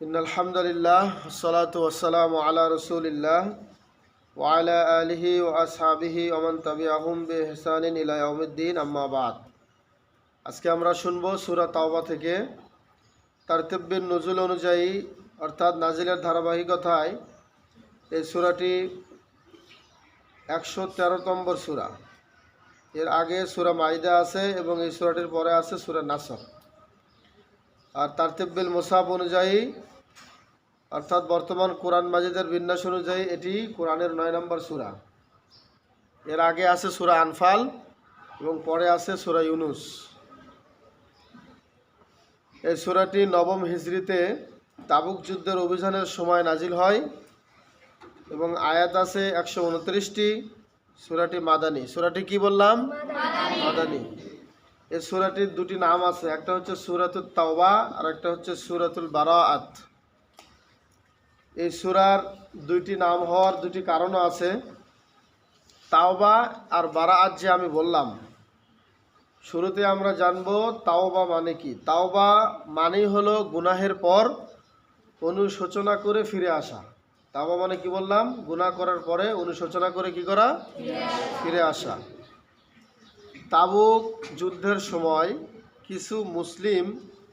إن الحمد لله والصلاة والسلام على رسول الله وعلى آله وأصحابه ومن تبعهم بإحسان إلى يوم الدين أما بعد আজকে আমরা শুনব সূরা তাওবা থেকে তারতেব্যের নজুল অনুযায়ী অর্থাৎ নাজিলের ধারাবাহিকতায় এই সূরাটি একশো তেরো নম্বর সূরা এর আগে সূরা মাইদা আছে এবং এই সূরাটির পরে আছে সূরা নাসর আর তারতেব্বিল মোসাফ অনুযায়ী, অর্থাৎ বর্তমান কোরআন মাজিদের বিন্যাস অনুযায়ী এটি কোরআনের নয় নম্বর সূরা। এর আগে আছে সূরা আনফাল এবং পরে আছে সূরা ইউনুস। এই সূরাটি নবম হিজড়িতে তাবুক যুদ্ধের অভিযানের সময় নাজিল হয় এবং আয়াত আছে একশো উনত্রিশটি। সূরাটি মাদানী। সূরাটি কি বললাম? মাদানী। এই সূরাটির দুটি নাম আছে, একটা হচ্ছে সূরাতুল তাওবা আর একটা হচ্ছে সূরাতুল বারাআত। এই সূরার দুইটি নাম হওয়ার দুটি কারণও আছে। তাওবা আর বারাআত যে আমি বললাম, শুরুতে আমরা জানব তাওবা মানে কি। তাওবা মানেই হলো গুনাহের পর অনুশোচনা করে ফিরে আসা। তাওবা মানে কি বললাম? গুনাহ করার পরে অনুশোচনা করে কি করা? ফিরে আসা। তাবুক যুদ্ধের সময় কিছু মুসলিম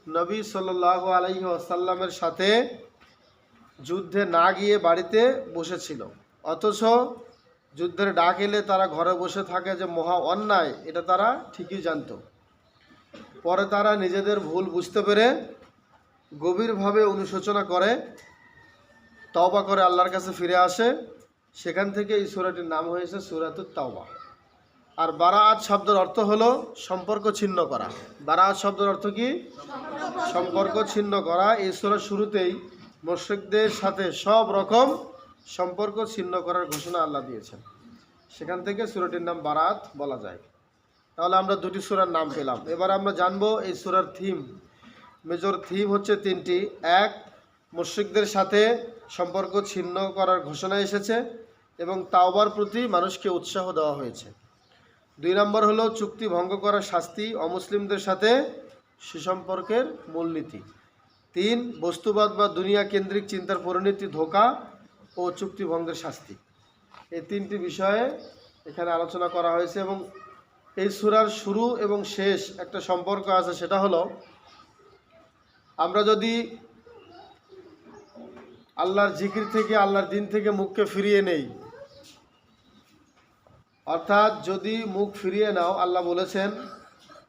নবী সাল্লাহ আলাইহি আসাল্লামের সাথে যুদ্ধে না গিয়ে বাড়িতে বসেছিল। অথচ যুদ্ধের ডাক এলে তারা ঘরে বসে থাকে যে মহা অন্যায়, এটা তারা ঠিকই জানতো। পরে তারা নিজেদের ভুল বুঝতে পেরে গভীরভাবে অনুশোচনা করে, তওবা করে আল্লাহর কাছে ফিরে আসে। সেখান থেকে এই সুরাটির নাম হয়েছে সুরাতুত তাওবা। আর বারাত শব্দের অর্থ হলো সম্পর্ক ছিন্ন করা। বারাত শব্দের অর্থ কি? সম্পর্ক ছিন্ন করা। এই সুরার শুরুতেই মোর্শেকদের সাথে সব রকম সম্পর্ক ছিন্ন করার ঘোষণা আল্লাহ দিয়েছেন। সেখান থেকে সুরাটির নাম বারাত বলা যায়। তাহলে আমরা দুটি সুরার নাম পেলাম। এবার আমরা জানব এই সুরার থিম মেজর থিম হচ্ছে তিনটি। এক, মুশ্রিকদের সাথে সম্পর্ক ছিন্ন করার ঘোষণা এসেছে এবং তাওবার প্রতি মানুষকে উৎসাহ দেওয়া হয়েছে। দুই নম্বর হলো চুক্তি ভঙ্গ করার শাস্তি অমুসলিমদের সাথে সুসম্পর্কের মূলনীতি। তিন, বস্তুবাদ বা দুনিয়া কেন্দ্রিক চিন্তার পরিণতি ধোকা ও চুক্তি ভঙ্গের শাস্তি। এই তিনটি বিষয়ে এখানে আলোচনা করা হয়েছে এবং এই সুরার শুরু এবং শেষ একটা সম্পর্ক আছে, সেটা হলো আমরা যদি আল্লাহর জিকির থেকে, আল্লাহর দিন থেকে মুখকে ফিরিয়ে নেই অর্থাৎ যদি মুখ ফিরিয়ে নাও, আল্লাহ বলেছেন,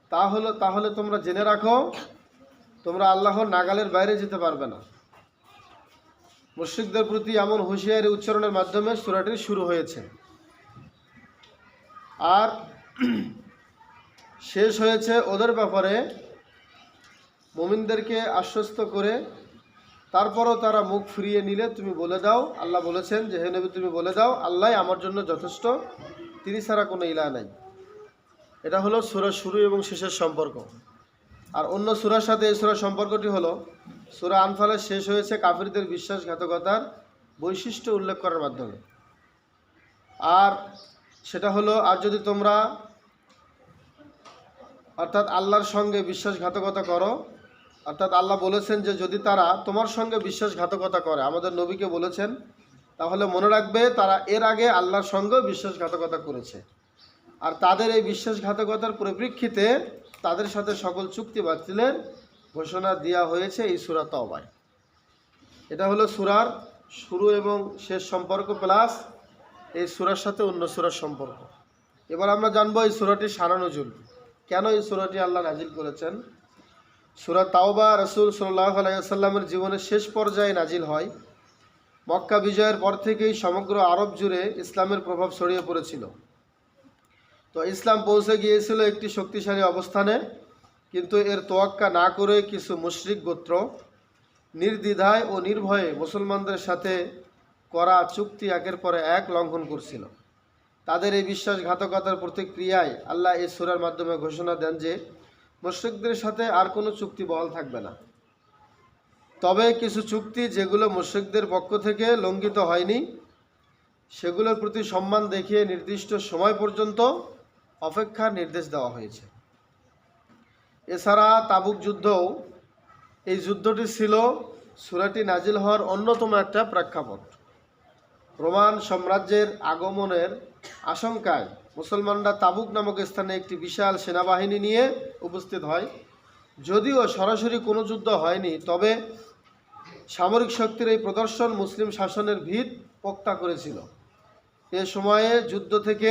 তাহলে তাহলে তোমরা জেনে রাখো, তোমরা আল্লাহর নাগালের বাইরে যেতে পারবে না। মুশ্রিকদের প্রতি এমন হুঁশিয়ারি উচ্চারণের মাধ্যমে সুরাটি শুরু হয়েছে। আর শেষ হয়েছে ওদের ব্যাপারে। মুমিনদেরকে আশ্বস্ত করে, তারপরও তারা মুখ ফিরিয়ে নিলে তুমি বলে দাও, আল্লাহ বলেছেন যে, হে নবী, তুমি বলে দাও, আল্লাহ আমার জন্য যথেষ্ট। তিনি ছাড়া কোনো ইলা নাই। এটা হলো সুরার শুরু এবং শেষের সম্পর্ক। আর অন্য সুরার সাথে এই সুরার সম্পর্কটি হলো, সুরা আনফালের শেষ হয়েছে কাফিরদের বিশ্বাসঘাতকতার বৈশিষ্ট্য উল্লেখ করার মাধ্যমে। আর সেটা হলো, আর যদি তোমরা অর্থাৎ আল্লাহর সঙ্গে বিশ্বাসঘাতকতা করো, অর্থাৎ আল্লাহ বলেছেন যে যদি তারা তোমার সঙ্গে বিশ্বাসঘাতকতা করে, আমাদের নবীকে বলেছেন তাহলে মনে রাখবে তারা এর আগে আল্লাহর সঙ্গে বিশ্বাসঘাতকতা করেছে। আর তাদের এই বিশ্বাসঘাতকতার পরিপ্রেক্ষিতে তাদের সাথে সকল চুক্তি বাতিলের ঘোষণা দেওয়া হয়েছে এই সুরা তবায় এটা হলো সুরার শুরু এবং শেষ সম্পর্ক প্লাস এই সুরার সাথে অন্য সুরার সম্পর্ক। এবার আমরা জানব এই সুরাটি সারানজুল কেন এই সুরাটি আল্লাহ নাজিল করেছেন? সুরা তাওবা রসুল সাল্লাহ আলাইসাল্লামের জীবনের শেষ পর্যায়ে নাজিল হয়। মক্কা বিজয়ের পর থেকেই সমগ্র আরব জুড়ে ইসলামের প্রভাব ছড়িয়ে পড়েছিল। তো ইসলাম পৌঁছে গিয়েছিল একটি শক্তিশালী অবস্থানে, কিন্তু এর তোয়াক্কা না করে কিছু মুশরিক গোত্র নির্দ্বিধায় ও নির্ভয়ে মুসলমানদের সাথে করা চুক্তি একের পরে এক লঙ্ঘন করছিল। তাদের এই বিশ্বাসঘাতকতার প্রতিক্রিয়ায় আল্লাহ এই সুরার মাধ্যমে ঘোষণা দেন যে, মুশ্রিকদের সাথে আর কোনো চুক্তি বহাল থাকবে না। তবে কিছু চুক্তি যেগুলো মুশ্রিকদের পক্ষ থেকে লঙ্ঘিত হয়নি, সেগুলোর প্রতি সম্মান দেখিয়ে নির্দিষ্ট সময় পর্যন্ত অপেক্ষার নির্দেশ দেওয়া হয়েছে। এছাড়া তাবুক যুদ্ধও, এই যুদ্ধটি ছিল সুরাটি নাজিল হওয়ার অন্যতম একটা প্রেক্ষাপট। রোমান সাম্রাজ্যের আগমনের আশঙ্কায় মুসলমানরা তাবুক নামক স্থানে একটি বিশাল সেনাবাহিনী নিয়ে উপস্থিত হয়। যদিও সরাসরি কোনো যুদ্ধ হয়নি, তবে সামরিক শক্তির এই প্রদর্শন মুসলিম শাসনের ভিত পোক্তা করেছিল। এ সময়ে যুদ্ধ থেকে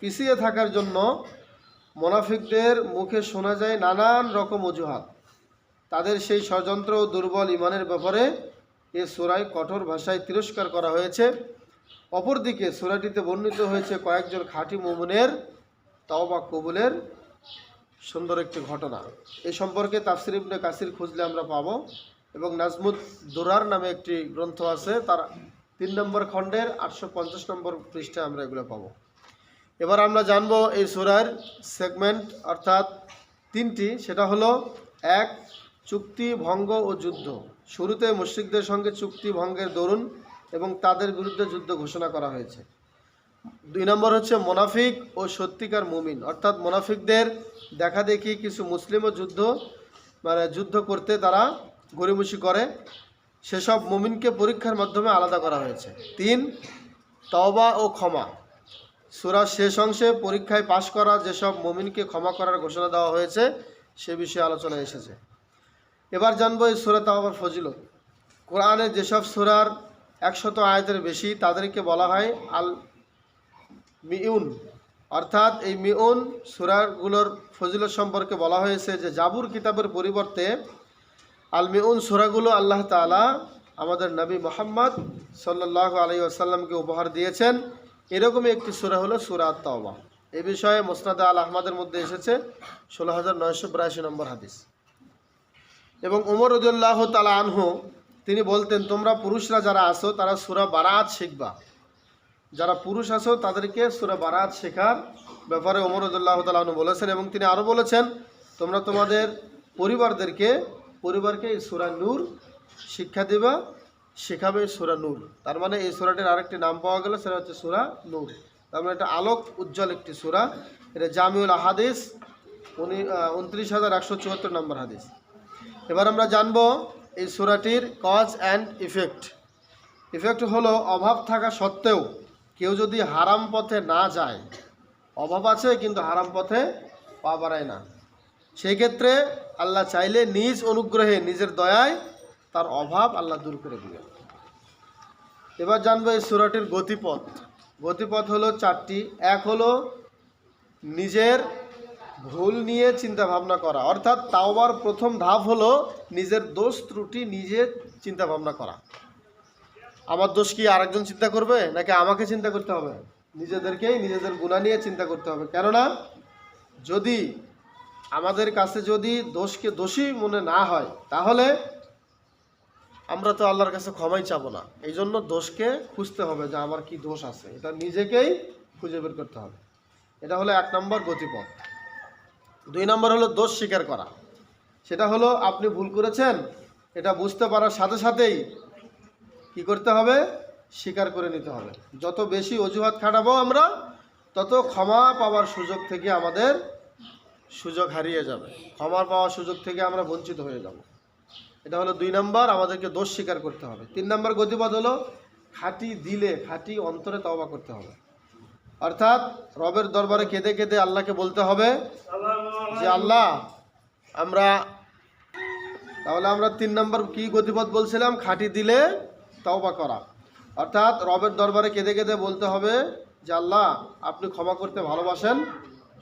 পিছিয়ে থাকার জন্য মোনাফিকদের মুখে শোনা যায় নানান রকম অজুহাত। তাদের সেই ষড়যন্ত্র ও দুর্বল ইমানের ব্যাপারে এ সুরায় কঠোর ভাষায় তিরস্কার করা হয়েছে। অপরদিকে সুরাটিতে বর্ণিত হয়েছে কয়েকজন খাঁটি মোমনের তওবা কবুলের সুন্দর একটি ঘটনা। এ সম্পর্কে তাফসির ইবনে কাসির খুঁজলে আমরা পাবো। এবং নাজমুদ দুরার নামে একটি গ্রন্থ আছে, তার তিন নম্বর খণ্ডের আটশো পঞ্চাশ নম্বর পৃষ্ঠায় আমরা এগুলো পাবো। এবার আমরা জানব এই সুরার সেগমেন্ট, অর্থাৎ তিনটি, সেটা হলো এক, চুক্তি, ভঙ্গ ও যুদ্ধ। শুরুতে মুশ্রিকদের সঙ্গে চুক্তি, ভঙ্গের দরুন এবং তাদের বিরুদ্ধে যুদ্ধ ঘোষণা করা হয়েছে। দুই নম্বর হচ্ছে মোনাফিক ও সত্যিকার মুমিন। অর্থাৎ মোনাফিকদের দেখা দেখি কিছু মুসলিমও যুদ্ধ মানে যুদ্ধ করতে তারা গড়িমসি করে, সেসব মুমিনকে পরীক্ষার মাধ্যমে আলাদা করা হয়েছে। তিন, তওবা ও ক্ষমা। সুরার শেষ অংশে পরীক্ষায় পাশ করা যেসব মুমিনকে ক্ষমা করার ঘোষণা দেওয়া হয়েছে, সে বিষয়ে আলোচনা এসেছে। এবার জানব এই সুরা তাওবার ফজিলত। কোরআনে যেসব সুরার একশত আয়াতের বেশি, তাদেরকে বলা হয় আল মিউন। অর্থাৎ এই মিউন সুরাগুলোর ফজিলত সম্পর্কে বলা হয়েছে যে, জাবুর কিতাবের পরিবর্তে আল মিউন সুরাগুলো আল্লাহ তাআলা আমাদের নবী মোহাম্মদ সাল্লাহ আলী আসাল্লামকে উপহার দিয়েছেন। এরকমই একটি সুরা হলো সুরা তাওবা এ বিষয়ে মোসনাদ আল আহমদের মধ্যে এসেছে ষোলো হাজার নয়শো বিরাশি নম্বর হাদিস। এবং উমর রদুল্লাহ তালা আনহু, তিনি বলতেন, তোমরা পুরুষরা যারা আসো তারা সুরা বারাত শিখবা। যারা পুরুষ আসো তাদেরকে সুরা বারাত শেখার ব্যাপারে ওমর রদুল্লাহ তালু বলেছেন এবং তিনি আরও বলেছেন, তোমরা তোমাদের পরিবারদেরকে পরিবারকে এই সুরা নূর শিক্ষা দিবা, শেখাবে সুরা নূর। তার মানে এই সুরাটির আরেকটি নাম পাওয়া গেল, সেটা হচ্ছে সুরা নূর। তার মানে এটা আলোক উজ্জ্বল একটি সুরা। এটা জামিউল আহাদিস, উনি উনত্রিশ হাজার একশো চুয়াত্তর নম্বর হাদিস। এবার আমরা জানব এই সুরাটির কজ অ্যান্ড ইফেক্ট। ইফেক্ট হলো অভাব থাকা সত্ত্বেও কেউ যদি হারাম পথে না যায়, অভাব আছে কিন্তু হারাম পথে পা বাড়ায় না। সেই ক্ষেত্রে আল্লাহ চাইলে নিজ অনুগ্রহে, নিজের দয়ায় তার অভাব আল্লাহ দূর করে দিবে এবার জানব এই সুরাটির গতিপথ। গতিপথ হলো চারটি। এক হলো নিজের ভুল নিয়ে চিন্তা ভাবনা করা। অর্থাৎ তাওবার প্রথম ধাপ হলো নিজের দোষ ত্রুটি নিজে চিন্তা ভাবনা করা। আমার দোষ কি আরেকজন চিন্তা করবে, নাকি আমাকে চিন্তা করতে হবে? নিজেদেরকেই নিজেদের গুণা নিয়ে চিন্তা করতে হবে। কেননা যদি আমাদের কাছে যদি দোষকে দোষী মনে না হয়, তাহলে আমরা তো আল্লাহর কাছে ক্ষমাই চাব না। এই জন্য দোষকে খুঁজতে হবে যে আমার কি দোষ আছে। এটা নিজেকেই খুঁজে বের করতে হবে। এটা হলো এক নম্বর গতিপথ। দুই নম্বর হলো দোষ স্বীকার করা। সেটা হলো আপনি ভুল করেছেন, এটা বুঝতে পারার সাথে সাথেই কি করতে হবে? স্বীকার করে নিতে হবে। যত বেশি অজুহাত খাটাবো আমরা, তত ক্ষমা পাওয়ার সুযোগ থেকে আমাদের সুযোগ হারিয়ে যাবে। ক্ষমা পাওয়ার সুযোগ থেকে আমরা বঞ্চিত হয়ে যাব। এটা হলো দুই নম্বর, আমাদেরকে দোষ স্বীকার করতে হবে। তিন নম্বর গতিপথ হলো খাঁটি দিলে, খাঁটি অন্তরে তওবা করতে হবে। অর্থাৎ রবের দরবারে কেঁদে কেঁদে আল্লাহকে বলতে হবে যে, আল্লাহ, আমরা তাহলে আমরা তিন নম্বর কি গতিপথ বলছিলাম? খাঁটি দিলে তওবা করা। অর্থাৎ রবের দরবারে কেঁদে কেঁদে বলতে হবে যে, আল্লাহ, আপনি ক্ষমা করতে ভালোবাসেন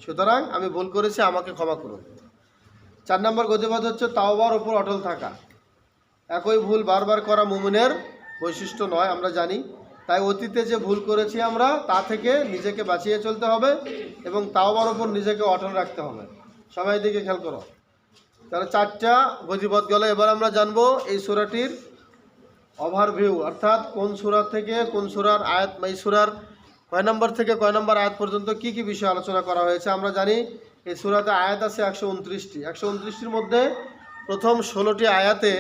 সুতরাং আমি ভুল করেছি, আমাকে ক্ষমা করুন। চার নম্বর গতিপথ হচ্ছে তাওবার ওপর অটল থাকা। একই ভুল বারবার করা মুমিনের বৈশিষ্ট্য নয়, আমরা জানি। তাই অতীতে যে ভুল করেছি আমরা, তা থেকে নিজেকে বাঁচিয়ে চলতে হবে এবং তাওবার ওপর নিজেকে অটল রাখতে হবে। সবাই দিকে খেয়াল করো। তাহলে চারটা গতিপথ গেল। এবার আমরা জানব এই সুরাটির ওভারভিউ অর্থাৎ কোন সুরা থেকে কোন সুরার আয়াত এই সুরার কয় নম্বর থেকে কয় নম্বর আয়াত পর্যন্ত কি কি বিষয় আলোচনা করা হয়েছে আমরা জানি এই সুরাতে আয়াত আছে একশো উনত্রিশটি। একশো উনত্রিশটির মধ্যে প্রথম ষোলোটি আয়াতে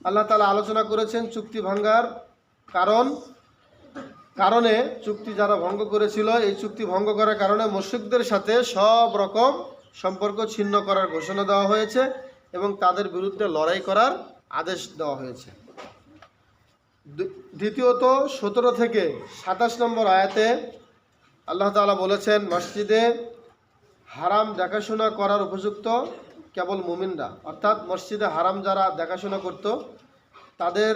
আল্লাহ তালা আলোচনা করেছেন চুক্তি ভাঙ্গার কারণ, কারণে চুক্তি যারা ভঙ্গ করেছিল, এই চুক্তি ভঙ্গ করার কারণে মুশ্রিকদের সাথে সব রকম সম্পর্ক ছিন্ন করার ঘোষণা দেওয়া হয়েছে এবং তাদের বিরুদ্ধে লড়াই করার আদেশ দেওয়া হয়েছে। দ্বিতীয়ত সতেরো থেকে সাতাশ নম্বর আয়াতে আল্লাহ তাআলা বলেছেন, মসজিদে হারাম দেখাশোনা করার উপযুক্ত কেবল মুমিনরা। অর্থাৎ মসজিদে হারাম যারা দেখাশোনা করত, তাদের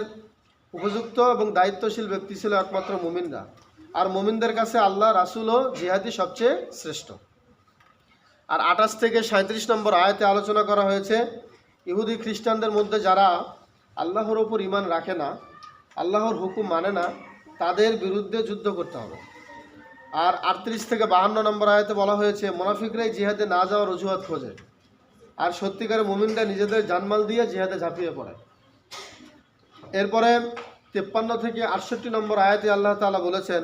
উপযুক্ত এবং দায়িত্বশীল ব্যক্তি ছিল একমাত্র মুমিনরা। আর মুমিনদের কাছে আল্লাহ, রাসুল ও জিহাদি সবচেয়ে শ্রেষ্ঠ। আর আঠাশ থেকে সাঁত্রিশ নম্বর আয়াতে আলোচনা করা হয়েছে, ইহুদি খ্রিস্টানদের মধ্যে যারা আল্লাহর ওপর ইমান রাখে না আল্লাহর হুকুম মানে না, তাদের বিরুদ্ধে যুদ্ধ করতে হবে। আর আটত্রিশ থেকে বাহান্ন নম্বর আয়াতে বলা হয়েছে, মোনাফিকরাই জিহাদে না যাওয়ার অজুহাত খোঁজে। আর সত্যিকারের মুমিনরা নিজেদের জানমাল দিয়ে জিহাদে ঝাঁপিয়ে পড়ে। এরপরে তেপ্পান্ন থেকে আটষট্টি নম্বর আয়াতে আল্লাহ তালা বলেছেন,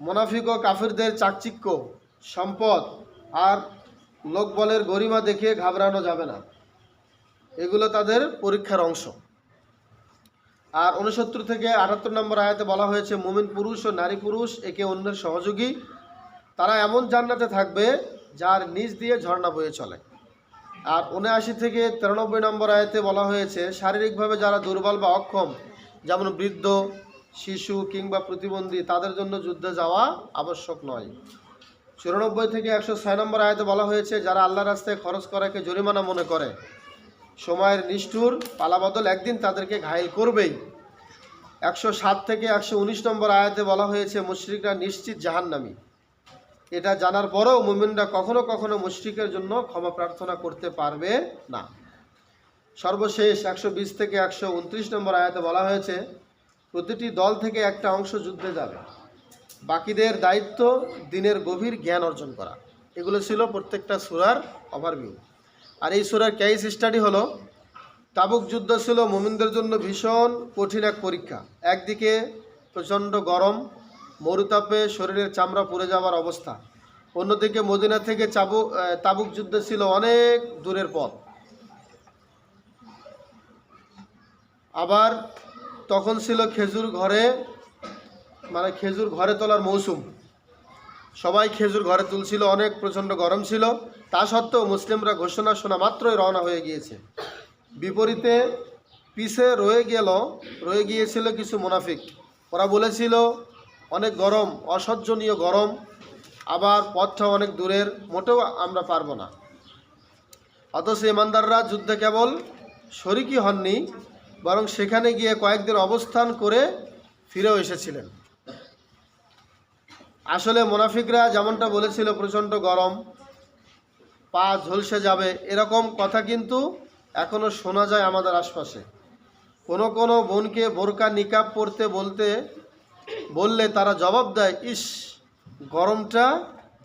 মোনাফিক ও কাফিরদের চাকচিক্য, সম্পদ আর লোকবলের গরিমা দেখে ঘাবড়ানো যাবে না। এগুলো তাদের পরীক্ষার অংশ। আর উনসত্তর থেকে আটাত্তর নম্বর আয়াতে বলা হয়েছে, মুমিন পুরুষ ও নারী পুরুষ একে অন্যের সহযোগী। তারা এমন জান্নাতে থাকবে যার নিচ দিয়ে ঝর্ণা বয়ে চলে। আর উনআশি থেকে তিরানব্বই নম্বর আয়াতে বলা হয়েছে, শারীরিকভাবে যারা দুর্বল বা অক্ষম, যেমন বৃদ্ধ, শিশু কিংবা প্রতিবন্ধী, তাদের জন্য যুদ্ধে যাওয়া আবশ্যক নয়। চুরানব্বই থেকে একশো ছয় নম্বর আয়তে বলা হয়েছে, যারা আল্লাহ রাস্তায় খরচ করাকে জরিমানা মনে করে সময়ের নিষ্ঠুর পালাবদল একদিন তাদেরকে ঘায়েল করবেই। একশো সাত থেকে একশো উনিশ নম্বর আয়াতে বলা হয়েছে, মুশরিকরা নিশ্চিত জাহান্নামী। এটা জানার পরেও মুমিনরা কখনো কখনো মুশরিকের জন্য ক্ষমা প্রার্থনা করতে পারবে না। সর্বশেষ একশো বিশ থেকে একশো উনত্রিশ নম্বর আয়াতে বলা হয়েছে, প্রতিটি দল থেকে একটা অংশ যুদ্ধে যাবে। বাকিদের দায়িত্ব দিনের গভীর জ্ঞান অর্জন করা। এগুলো ছিল প্রত্যেকটা সুরার ওভারভিউ আর এই সুরার কেস স্টাডি হলো, তাবুক যুদ্ধ ছিল মোমিনদের জন্য ভীষণ কঠিন এক পরীক্ষা। একদিকে প্রচণ্ড গরম, মরুতাপে শরীরের চামড়া পুড়ে যাওয়ার অবস্থা। অন্যদিকে মদিনা থেকে চাবু তাবুক যুদ্ধ ছিল অনেক দূরের পথ। আবার তখন ছিল খেজুর ঘরে মানে খেজুর ঘরে তোলার মৌসুম। সবাই খেজুর ঘরে তুলছিল, অনেক প্রচণ্ড গরম ছিল। তা সত্ত্বেও মুসলিমরা ঘোষণা শোনা মাত্রই রওনা হয়ে গিয়েছে। বিপরীতে পিছে রয়ে গেল, রয়ে গিয়েছিল কিছু মুনাফিক। ওরা বলেছিল, অনেক গরম, অসহ্যনীয় গরম, আবার পথটা অনেক দূরের, মোটেও আমরা পারব না। অথচ ইমানদাররা যুদ্ধে কেবল শরিকই হননি, বরং সেখানে গিয়ে কয়েকদিন অবস্থান করে ফিরেও এসেছিলেন। আসলে মোনাফিকরা যেমনটা বলেছিল, প্রচণ্ড গরম পা ঝলসে যাবে, এরকম কথা কিন্তু এখনও শোনা যায় আমাদের আশপাশে। কোনো কোনো বোনকে বোরকা নিকাব পরতে বলতে, বললে তারা জবাব দেয়, ইস, গরমটা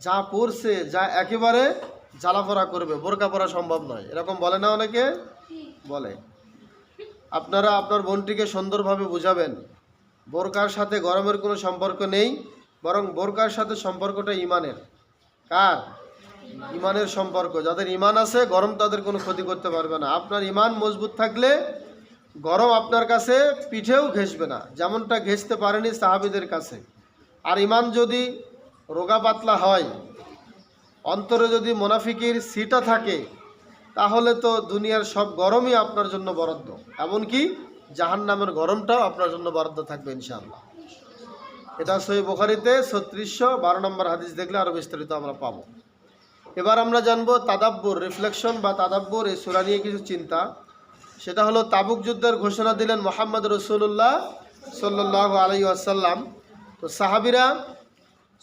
যা পড়ছে যা একেবারে জ্বালাপড়া করবে, বোরকা পরা সম্ভব নয়। এরকম বলে না অনেকে? বলে। আপনারা আপনার বোনটিকে সুন্দরভাবে বুঝাবেন। বোরকার সাথে গরমের কোনো সম্পর্ক নেই, বরং বোরকার সাথে সম্পর্কটা ইমানের। কার? ইমানের সম্পর্ক। যাদের ইমান আছে, গরম তাদের কোনো ক্ষতি করতে পারবে না। আপনার ইমান মজবুত থাকলে গরম আপনার কাছে পিঠেও ঘেসবে না। যেমনটা ঘেসতে পারেনি সাহাবিদের কাছে। আর ইমান যদি রোগা পাতলা হয়, অন্তরে যদি মোনাফিকির সিটা থাকে, তাহলে তো দুনিয়ার সব গরমই আপনার জন্য বরাদ্দ। এমনকি জাহান নামের গরমটাও আপনার জন্য বরাদ্দ থাকবে ইনশাআল্লাহ। এটা সই বোখারিতে ছত্রিশশো বারো নম্বর হাদিস দেখলে আরও বিস্তারিত আমরা পাবো। এবার আমরা জানব তাদাব্বর রিফ্লেকশন বা তাদাব্বর এই সুরা নিয়ে কিছু চিন্তা। সেটা হলো তাবুক যুদ্ধের ঘোষণা দিলেন মোহাম্মদ রসুল্লাহ সাল্লাহ আলাই আসাল্লাম তো সাহাবিরা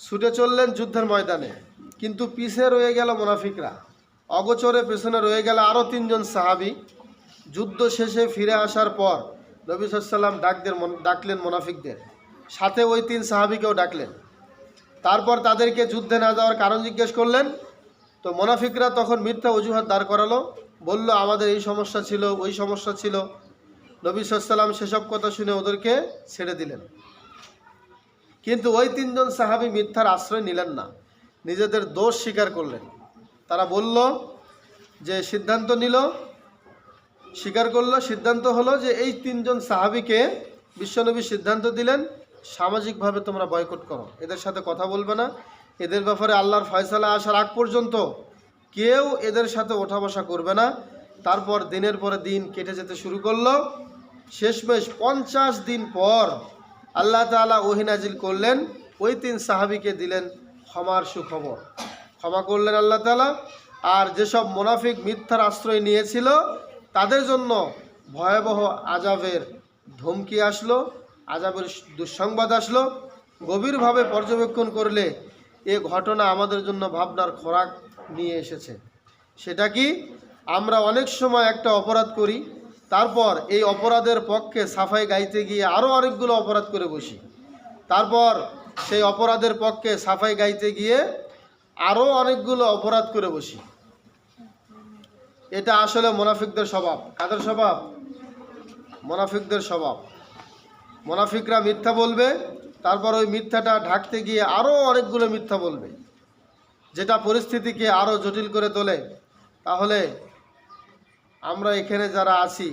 ছুটে চললেন যুদ্ধের ময়দানে, কিন্তু পিছে রয়ে গেল মোনাফিকরা। অগোচরে পেছনে রয়ে গেল আরও তিনজন সাহাবি। যুদ্ধ শেষে ফিরে আসার পর নবী সাল্লাম ডাকদের ডাকলেন মোনাফিকদের। সাথে ওই তিন সাহাবিকেও ডাকলেন। তারপর তাদেরকে যুদ্ধে না যাওয়ার কারণ জিজ্ঞেস করলেন তো মোনাফিকরা তখন মিথ্যা অজুহাত দাঁড় করালো, বলল, আমাদের এই সমস্যা ছিল, ওই সমস্যা ছিল। নবী সাল্লাম সেসব কথা শুনে ওদেরকে ছেড়ে দিলেন। কিন্তু ওই তিনজন সাহাবি মিথ্যার আশ্রয় নিলেন না, নিজেদের দোষ স্বীকার করলেন। তারা বলল যে, সিদ্ধান্ত নিল, স্বীকার করল, সিদ্ধান্ত হলো যে, এই তিনজন সাহাবিকে বিশ্বনবী সিদ্ধান্ত দিলেন, সামাজিকভাবে তোমরা বয়কট করো, এদের সাথে কথা বলবে না। এদের ব্যাপারে আল্লাহর ফয়সালা আসার আগ পর্যন্ত কেউ এদের সাথে ওঠা বসা করবে না। তারপর দিনের পরে দিন কেটে যেতে শুরু করল। শেষমেশ পঞ্চাশ দিন পর আল্লাহ তাআলা ওহি নাজিল করলেন। ওই তিন সাহাবিকে দিলেন ক্ষমার সুখবর। ক্ষমা করলেন আল্লাহ তাআলা। আর যেসব মোনাফিক মিথ্যার আশ্রয় নিয়েছিল, তাদের জন্য ভয়াবহ আজাবের ধমকি আসলো আজাবের দুঃসংবাদ আসলো। গভীরভাবে পর্যবেক্ষণ করলে এ ঘটনা আমাদের জন্য ভাবনার খোরাক নিয়ে এসেছে। সেটা কি? আমরা অনেক সময় একটা অপরাধ করি, তারপর এই অপরাধের পক্ষে সাফাই গাইতে গিয়ে আরও অনেকগুলো অপরাধ করে বসি। তারপর সেই অপরাধের পক্ষে সাফাই গাইতে গিয়ে আরও অনেকগুলো অপরাধ করে বসি। এটা আসলে মোনাফিকদের স্বভাব। কাদের স্বভাব? মোনাফিকদের স্বভাব। মোনাফিকরা মিথ্যা বলবে তারপর ওই মিথ্যাটা ঢাকতে গিয়ে আরও অনেকগুলো মিথ্যা বলবে। যেটা পরিস্থিতিকে আরও জটিল করে তোলে। তাহলে আমরা এখানে যারা আছি,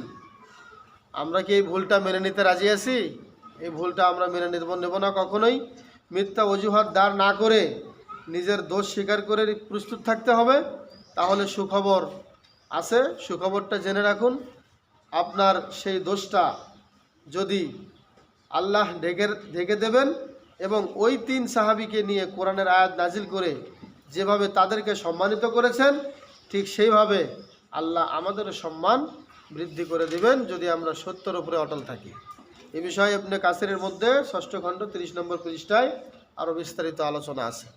আমরা কি এই ভুলটা মেনে নিতে রাজি আছি? এই ভুলটা আমরা মেনে নিতে নেব না কখনোই। মিথ্যা অজুহাত দাঁড় না করে নিজের দোষ স্বীকার করে প্রস্তুত থাকতে হবে। তাহলে সুখবর আছে, সুখবরটা জেনে রাখুন। আপনার সেই দোষটা যদি আল্লাহ ঢেকে ঢেকে দেবেন এবং ওই তিন সাহাবিকে নিয়ে কোরআনের আয়াত নাজিল করে যেভাবে তাদেরকে সম্মানিত করেছেন, ঠিক সেইভাবে আল্লাহ আমাদের সম্মান বৃদ্ধি করে দিবেন যদি আমরা সত্যর উপরে অটল থাকি। এ বিষয়ে আপনি কাসেরের মধ্যে ষষ্ঠ খণ্ড তিরিশ নম্বর পৃষ্ঠায় আরও বিস্তারিত আলোচনা আছে।